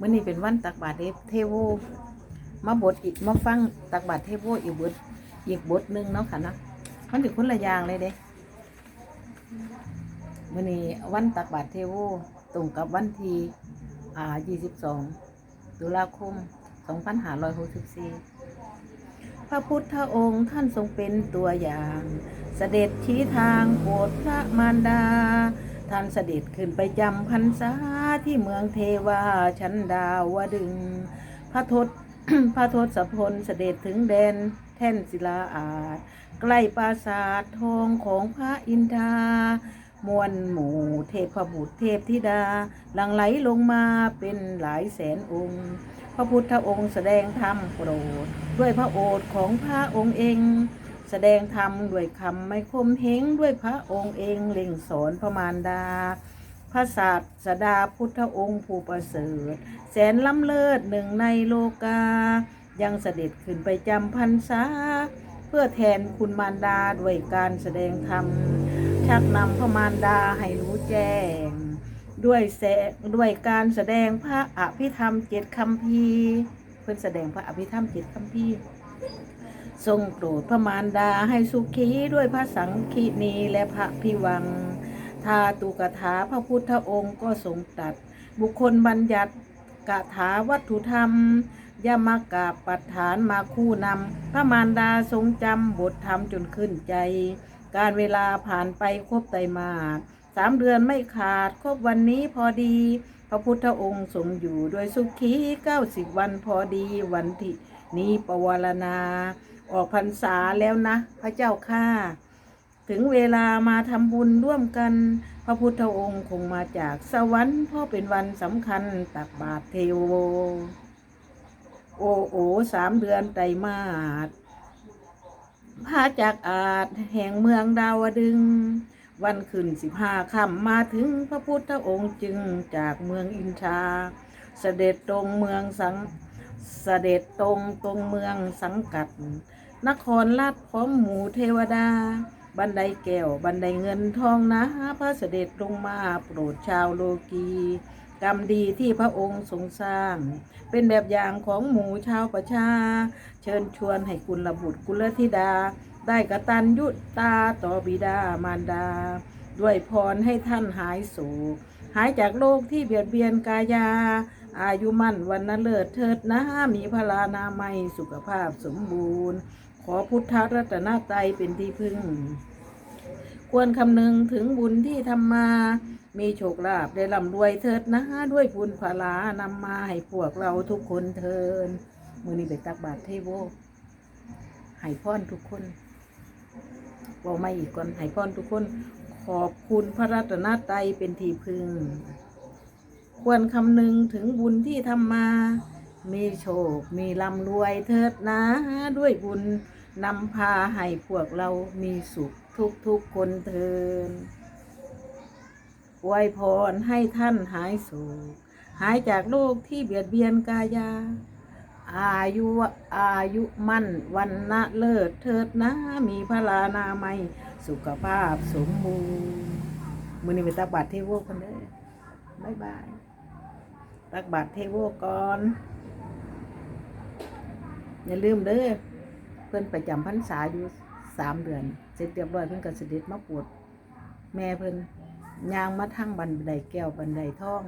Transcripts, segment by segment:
มื้อนี้เป็นวันตักบาตรเทโวมาบทอีกมาฟังตักบาตรเทโวอีกบทอีกบทหนึงเนาะค่ะนะมันถึงคนละอย่างเลยเด้มื้อนี้วันตักบาตรเทโวตรงกับวันที่อ่า22 ตุลาคม 2564 พระพุทธองค์ท่านทรงเป็นตัวอย่าง เสด็จชี้ทางโปรดพระมารดา ท่านเสด็จขึ้นไปจำพรรษาที่เมืองเทวาชั้นดาวดึง พระทศพระทศพลเสด็จถึงแดนแท่นศิลาอาจใกล้ปราสาททองของพระอินทรามวลหมู่เทพบุตรเทพธิดา หลังไหลลงมาเป็นหลายแสนองค์ พระพุทธองค์แสดงธรรมโปรด ด้วยพระโอษฐ์ของพระองค์เอง แสดงธรรมด้วยคำไม่คมเหงด้วยพระองค์เองเล่งสอนพระมารดา พระศาสดาพุทธองค์ผู้ประเสริฐ แสนล้ำเลิศหนึ่งในโลกา ยังเสด็จขึ้นไปจำพรรษา เพื่อแทนคุณมารดาด้วยการแสดงธรรม ชักนำพระมารดาให้รู้แจ้ง ด้วยแสด้วยการแสดงพระอภิธรรมเจ็ดคำพีเพื่อนแสดงพระอภิธรรมเจ็ดคำพี ทรงโปรดพระมารดาให้สุขีด้วยพระสังคีนีและพระพิวังทาตุกถาพระพุทธองค์ก็ทรงตัด บุคคลบัญญัติกถาวัตถุธรรมยามากาปัฏฐานมาคู่นำพระมารดาทรงจำบทธรรมจนขึ้นใจ การเวลาผ่านไปครบไตรมาสสามเดือนไม่ขาดครบวันนี้พอดี พระพุทธองค์ทรงอยู่ด้วยสุขีเก้าสิบวันพอดีวันที่นี้ปวารณา ออกพรรษาแล้วนะ พระเจ้าข้าถึงเวลามาทำบุญร่วมกัน พระพุทธองค์คงมาจากสวรรค์เพราะเป็นวันสำคัญตักบาตรเทโว โอโอสามเดือนไตรมาสพระจากอาจแห่งเมืองดาวดึง วันขึ้นสิบห้าค่ำมาถึงพระพุทธองค์จึงจากเมืองอินทราเสด็จตรงเมืองสังเสด็จตรงตรงเมืองสังกัด นครราชพร้อมหมูเทวดา บันไดแก้ว บันไดเงินทองนะพระเสด็จลงมาโปรดชาวโลกีกรรมดีที่พระองค์ทรงสร้าง เป็นแบบอย่างของหมูชาวประชา เชิญชวนให้กุลบุตรกุลธิดา ได้กระตัญยุตาต่อบิดามารดา ด้วยพรให้ท่านหายโศกหายจากโรคที่เบียดเบียนกายา อายุมั่นวันนเลิศเถิดนะมีพลานามัยสุขภาพสมบูรณ์ ขอพุทธรัตนตรัยเป็นที่พึ่ง ควรคำนึงถึงบุญที่ทำมา มีโชคลาภได้ร่ำรวยเถิดนะด้วยบุญพลานำมาให้พวกเราทุกคนเทินมือนี้ไปตักบาตรเทโวให้พรทุกคนบอกมาอีกก่อนให้พรทุกคน ขอบคุณพระรัตนตรัยเป็นที่พึ่ง ควรคำนึงถึงบุญที่ทำมา มีโชค มีร่ำรวยเถิดนะด้วยบุญ นำพาให้พวกเรามีสุขทุกทุกคนเทินอวยพรให้ท่านหายโศกหายจากโรคที่เบียดเบียนกายา อายุอายุมั่นวันนะเลิศเถิดนะ มีพลานามัย สุขภาพสมบูรณ์มือนี้ไปตักบาตรเทโวกันเด้อบายบาย ตักบาตรเทโวก่อน อย่าลืมเด้อ พิ่นประจำพรรษาอยู่สามเดือน เสร็จเรียบร้อยเพิ่นก็เสด็จมาปวด แม่เพิ่นยางมาทั้งบันไดแก้วบันไดท่อง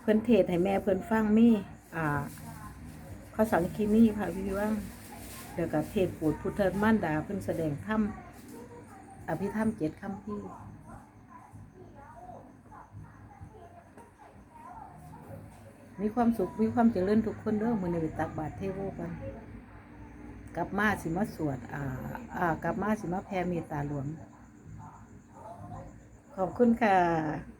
เพิ่นเทศให้แม่เพิ่นฟังมีอ่าพระสังคีนี่พระวิวังเดี๋ยวก็เทศปรดพุทธมารดาเพิ่นแสดงธรรมอภิธรรมเจ็ดคำพี่มีความสุข มีความเจริญทุกคนเด้อมือนี้ไปตักบาตรเทโวกัน กลับมาสิมาสวดอ่าอ่ากลับมาสิมาแพ่เมตตาหลวง ขอบคุณค่ะ